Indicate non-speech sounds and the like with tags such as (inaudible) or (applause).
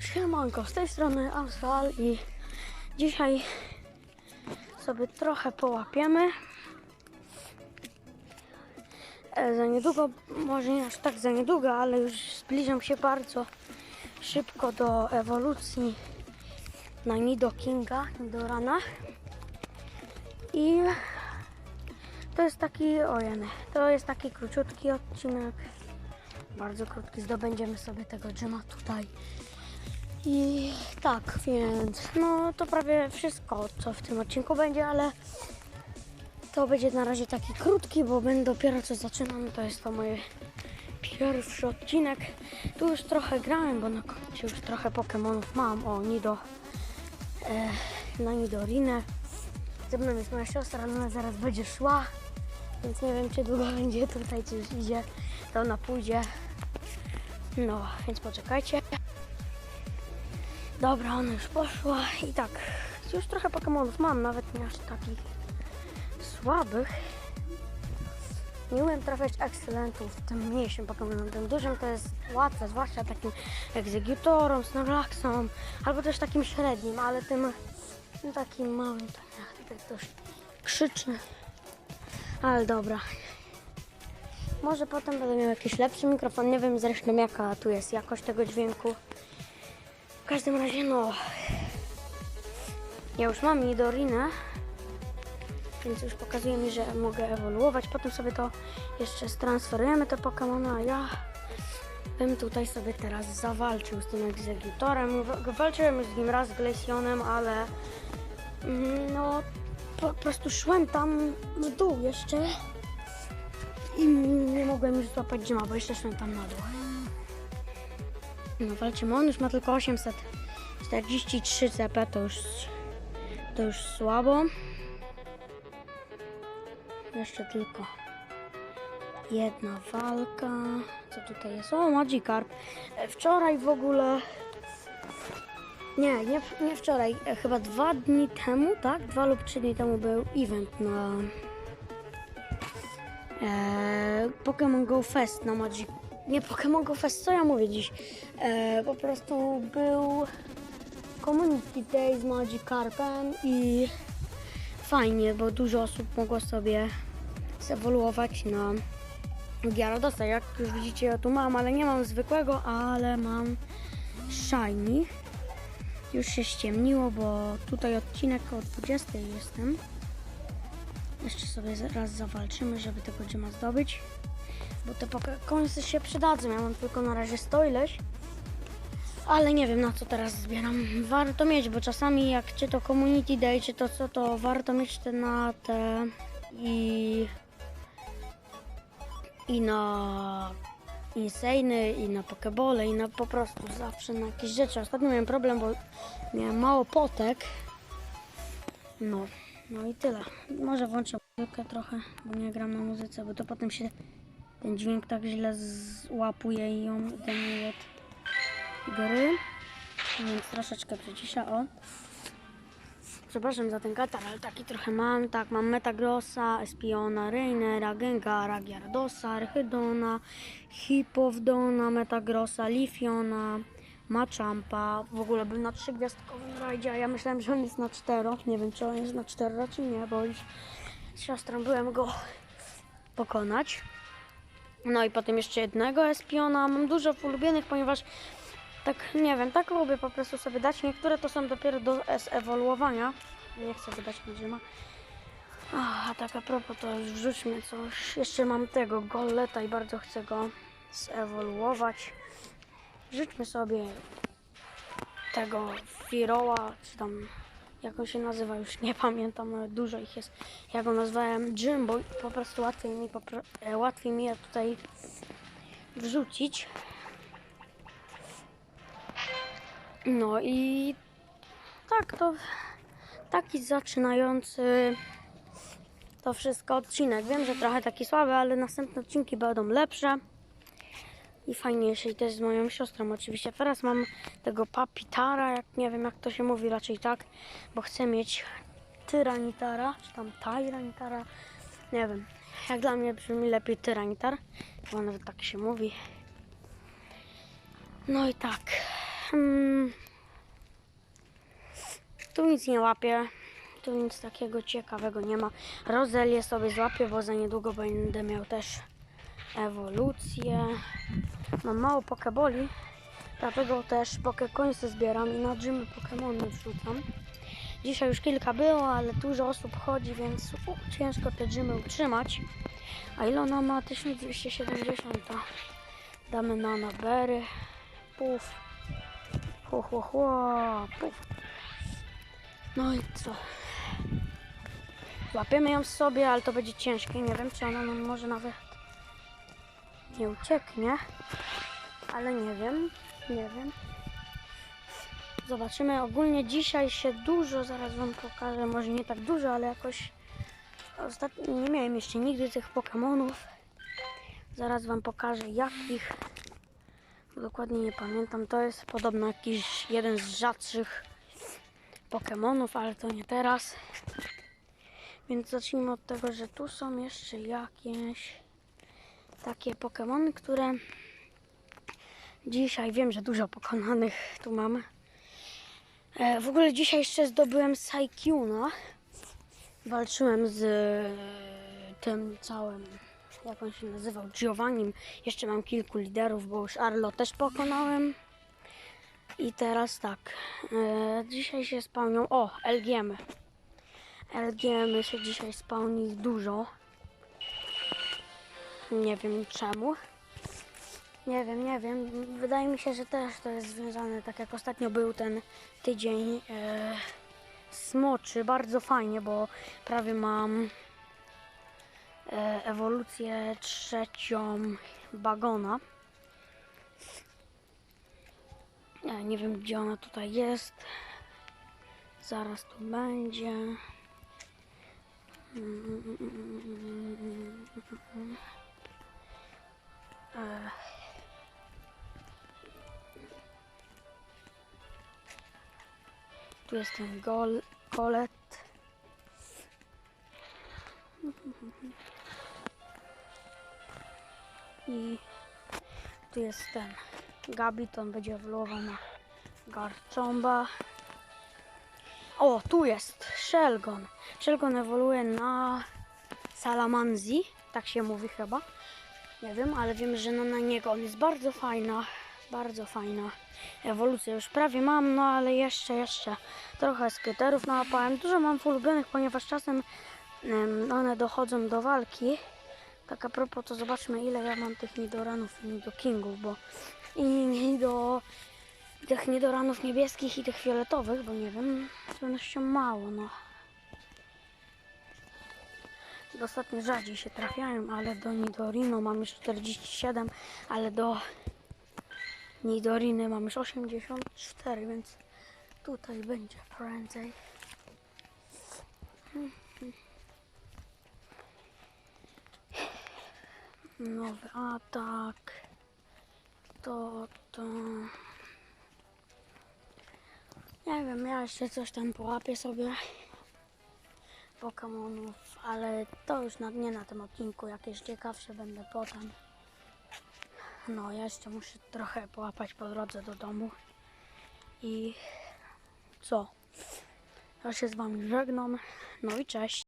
Siemanko, z tej strony Asfal i dzisiaj sobie trochę połapiemy. E, Za niedługo, może nie aż tak za niedługo, ale już zbliżam się bardzo szybko do ewolucji na Nido Kinga, Nidorana. I to jest taki, ojeny, to jest taki króciutki odcinek, bardzo krótki, zdobędziemy sobie tego dżema tutaj. I tak, więc no to prawie wszystko, co w tym odcinku będzie, ale to będzie na razie taki krótki, bo będę dopiero co zaczynam, to jest to mój pierwszy odcinek. Tu już trochę grałem, bo na koncie już trochę Pokémonów mam, o Nido, e, na Nidorinę. Ze mną jest moja siostra, ona zaraz będzie szła, więc nie wiem czy długo (laughs) będzie tutaj, czy już idzie, to ona pójdzie. No, więc poczekajcie. Dobra, ona już poszła i tak, już trochę Pokemonów mam, nawet nie aż takich słabych. Nie umiem trafiać ekscelentów tym mniejszym Pokemonom, tym dużym to jest łatwe, zwłaszcza takim egzekutorom, snorlaxom, albo też takim średnim, ale tym, tym takim małym, to jak tutaj ktoś krzyczy. Ale dobra. Może potem będę miał jakiś lepszy mikrofon, nie wiem zresztą jaka tu jest jakość tego dźwięku. W każdym razie, no. Ja już mam Nidorinę, więc już pokazuje mi, że mogę ewoluować. Potem sobie to jeszcze stransferujemy te Pokemony, a ja bym tutaj sobie teraz zawalczył z tym egzekutorem. Walczyłem już z nim raz z Glaceonem, ale mm, no po prostu szłem tam w dół jeszcze i nie mogłem już złapać dzima, bo jeszcze szłem tam na dół. No walczymy, on już ma tylko 843 CP, to już, to już słabo. Jeszcze tylko jedna walka. Co tutaj jest? O, Magikarp. Wczoraj w ogóle... Nie, nie, nie wczoraj, e, chyba dwa dni temu, tak? Dwa lub trzy dni temu był event na e, Pokémon Go Fest na Magic. Nie Pokémon Go Fest, co ja mówię dziś? E, po prostu był Community Day z Magikarpem i fajnie, bo dużo osób mogło sobie zewoluować na Gyaradosa. Jak już widzicie, ja tu mam, ale nie mam zwykłego, ale mam Shiny. Już się ściemniło, bo tutaj odcinek o 20 jestem. Jeszcze sobie raz zawalczymy, żeby tego dzima zdobyć. Bo te końce się przydadzą. Ja mam tylko na razie 100 ileś. Ale nie wiem na co teraz zbieram. Warto mieć, bo czasami jak czy to community day, czy to co, to warto mieć te na te i i na Insane, i na Pokebole, i na po prostu zawsze na jakieś rzeczy. Ostatnio miałem problem, bo miałem mało potek. No, no i tyle. Może włączę muzykę trochę, bo nie gram na muzyce, bo to potem się ten dźwięk tak źle złapuje ją zdejmuje od gry. Więc troszeczkę przycisza, o. Przepraszam za ten katar, ale taki trochę mam. Tak, mam Metagrossa, Espiona, Rainera, Gengara, Gyaradosa, Archidona, Hippowdona, Metagrossa, Lifiona, Machampa. W ogóle był na trzygwiazdkowym rajdzie, a ja myślałem, że on jest na cztero. Nie wiem, czy on jest na cztero, czy nie, bo już z siostrą byłem go pokonać. No i potem jeszcze jednego Espiona. Mam dużo ulubionych, ponieważ tak, nie wiem, tak lubię po prostu sobie dać. Niektóre to są dopiero do ewoluowania. Nie chcę wydać na Rzyma. A tak a propos, to już wrzućmy coś. Jeszcze mam tego Golleta i bardzo chcę go zewoluować. Wrzućmy sobie tego Firoła, czy tam jak on się nazywa, już nie (laughs) pamiętam, ale dużo ich jest. Ja go nazwałem Jimbo po prostu łatwiej mi, e, łatwiej mi je tutaj wrzucić. No i tak to taki zaczynający to wszystko odcinek. Wiem, że trochę taki słaby, ale następne odcinki będą lepsze i fajniejsze i też z moją siostrą oczywiście. Teraz mam tego papitara, jak nie wiem jak to się mówi, raczej tak, bo chcę mieć tyranitara, czy tam tyranitara, nie wiem. Jak dla mnie brzmi lepiej tyranitar, bo nawet tak się mówi. No i tak. Hmm. Tu nic nie łapię. Tu nic takiego ciekawego nie ma. Rozelię sobie złapię, bo za niedługo będę miał też ewolucję. Mam mało pokeboli, dlatego też pokekońce zbieram i na gymy pokemony wrzucam. Dzisiaj już kilka było, ale dużo osób chodzi, więc u, ciężko te gymy utrzymać. A ile ona ma? 1270. to Damy na nabery. Puf. Hu, hu, puf. No i co? Łapiemy ją sobie, ale to będzie ciężkie. Nie wiem, czy ona może nawet nie ucieknie. Ale nie wiem, nie wiem. Zobaczymy. Ogólnie dzisiaj się dużo, zaraz Wam pokażę, może nie tak dużo, ale jakoś ostatnio nie miałem jeszcze nigdy tych Pokemonów. Zaraz Wam pokażę jakich. Dokładnie nie pamiętam. To jest podobno jakiś jeden z rzadszych Pokemonów, ale to nie teraz. Więc zacznijmy od tego, że tu są jeszcze jakieś takie Pokemony, które dzisiaj wiem, że dużo pokonanych tu mam. E, w ogóle dzisiaj jeszcze zdobyłem Saikyuna. Walczyłem z tym całym, jak on się nazywał, Giovannim. Jeszcze mam kilku liderów, bo już Arlo też pokonałem. I teraz tak, e, dzisiaj się spełnią, o, LGM. LGM się dzisiaj spełni dużo. Nie wiem czemu. Nie wiem, nie wiem. Wydaje mi się, że też to jest związane, tak jak ostatnio był ten tydzień e, smoczy. Bardzo fajnie, bo prawie mam e, ewolucję trzecią bagona. E, nie wiem, gdzie ona tutaj jest. Zaraz tu będzie. E, Tu jest ten gol, kolet. I tu jest ten Gabi, to on będzie ewoluował na Garchomba. O, tu jest Shelgon. Shelgon ewoluuje na Salamanzi, tak się mówi chyba. Nie wiem, ale wiem, że no na niego on jest bardzo fajna, bardzo fajna ewolucja. Już prawie mam, no ale jeszcze, jeszcze trochę skaterów nałapałem. Dużo mam ulubionych, ponieważ czasem em, one dochodzą do walki. Tak a propos, to zobaczmy ile ja mam tych nidoranów i nidokingów, bo i do tych nidoranów niebieskich i tych fioletowych, bo nie wiem, z pewnością mało, no. Ostatnio rzadziej się trafiają, ale do Nidorino mam już 47, ale do Nidoriny mam już 84, więc tutaj będzie prędzej. Nowy atak. To, to... Nie wiem, ja jeszcze coś tam połapię sobie. Pokemonów, ale to już na, nie na tym odcinku, jakieś ciekawsze będę potem. No, ja jeszcze muszę trochę połapać po drodze do domu. I co? Ja się z wami żegnam. No i cześć.